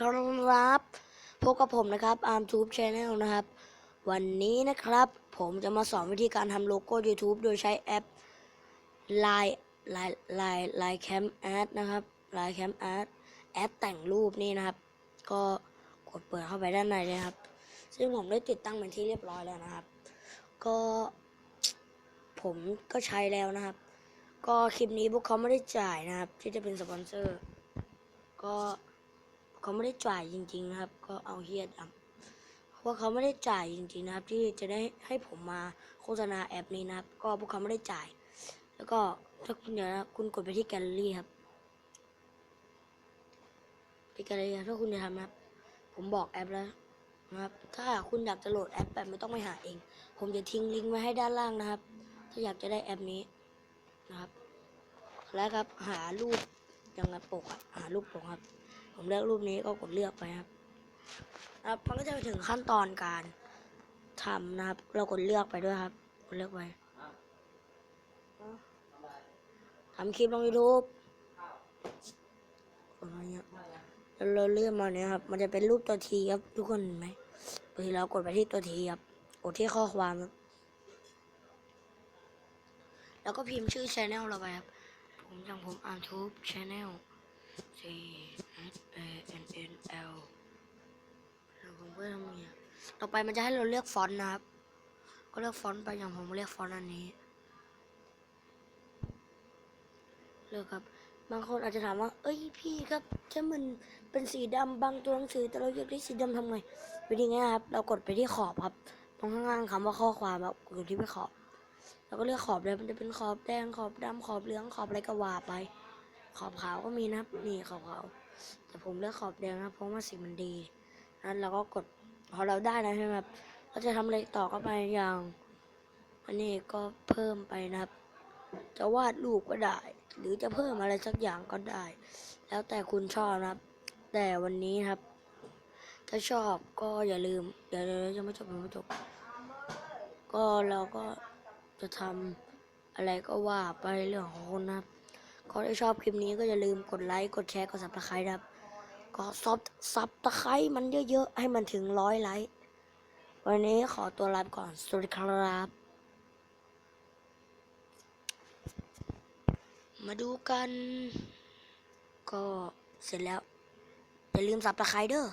ครับพบกับผมนะครับ Arm Tube Channel นะครับ วันนี้นะครับผมจะมาสอนวิธีการทำโลโก้ YouTube โดยใช้แอป Line Line Line Line Cam Ad นะครับ Line Cam Ad แอปแต่งรูปนี่นะครับ ก็กดเปิดเข้าไปด้านในเลยครับ ซึ่งผมได้ติดตั้งเป็นที่เรียบร้อยแล้วนะครับ ก็ผมก็ใช้แล้วนะครับ ก็คลิปนี้พวกเขาไม่ได้จ่ายนะครับ ที่จะเป็นสปอนเซอร์ ก็ เขาไม่ได้จ่ายจริง ๆ นะครับ ก็เอาเฮียดำเพราะเขาไม่ได้จ่ายจริง ๆ นะครับ ที่จะได้ให้ผมมาโฆษณาแอปนี้นะครับ ก็พวกเขาไม่ได้จ่าย แล้วก็ถ้าคุณเดี๋ยวนะคุณกดไปที่แกลเลอรี่ครับที่แกลเลอรี่ถ้าคุณจะทำนะครับ ผมบอกแอปแล้วนะครับ ถ้าคุณอยากจะโหลดแอปแบบไม่ต้องไปหาเอง ผมจะทิ้งลิงก์ไว้ให้ด้านล่างนะครับ ถ้าอยากจะได้แอปนี้นะครับ แล้วครับหารูปย่างไรปกอะหารูปปกครับ ผมเลือกรูปนี้ก็กดเลือกไปครับครับมันก็จะไปถึงขั้นตอนการทำนะครับ เรากดเลือกไปด้วยครับกดเลือกไปทำคลิปลงยูทูบอะไรเงี้ยแล้วเราเลื่อนมาเนี่ยครับ มันจะเป็นรูปตัวทีครับ ทุกคนเห็นไหมบางทีเรากดไปที่ตัวทีครับกดที่ข้อความครับแล้วก็พิมพ์ชื่อช anel เราไปครับ ผมอย่างผมอ่านทูบช anel C แล้วผมก็ทำเงี้ยต่อไปมันจะให้เราเลือกฟอนต์นะครับ ก็เลือกฟอนต์ไปอย่างผมเลือกฟอนต์อันนี้ เลือกครับ บางคนอาจจะถามว่า เอ้ยพี่ครับถ้ามันเป็นสีดำบางตัวหนังสือแต่เราอยากได้สีดำทำไงวิธีง่ายครับ เรากดไปที่ขอบครับ ตรงข้างล่างคำว่าข้อความครับกดที่ไปขอบแล้วก็เลือกขอบเลยมันจะเป็นขอบแดงขอบดำขอบเหลืองขอบอะไรก็ว่าไป ขอบขาวก็มีนะครับนี่ขอบขาวแต่ผมเลือกขอบแดงนะครับเพราะว่าสีมันดี นั้นเราก็กดพอเราได้นะใช่ไหมครับเราจะทำอะไรต่อก็ไปอย่าง อันนี้ก็เพิ่มไปนะครับ จะวาดรูปก็ได้ หรือจะเพิ่มอะไรสักอย่างก็ได้ แล้วแต่คุณชอบนะครับ แต่วันนี้ครับ ถ้าชอบก็อย่าลืมเดี๋ยวเดี๋ยวยังไม่จบยังไม่จบก็เราก็จะทำอะไรก็ว่าไปเรื่องของคนนะครับก็ถ้าชอบคลิปนี้ก็อย่าลืมกดไลค์กดแชร์กดซับสไครต์นะครับ ก็ซับซับตะไคร้มันเยอะๆ ให้มันถึงร้อยไลค์ วันนี้ขอตัวลาไปก่อน สวัสดีครับ มาดูกัน ก็เสร็จแล้ว อย่าลืมซับตะไคร้เด้อ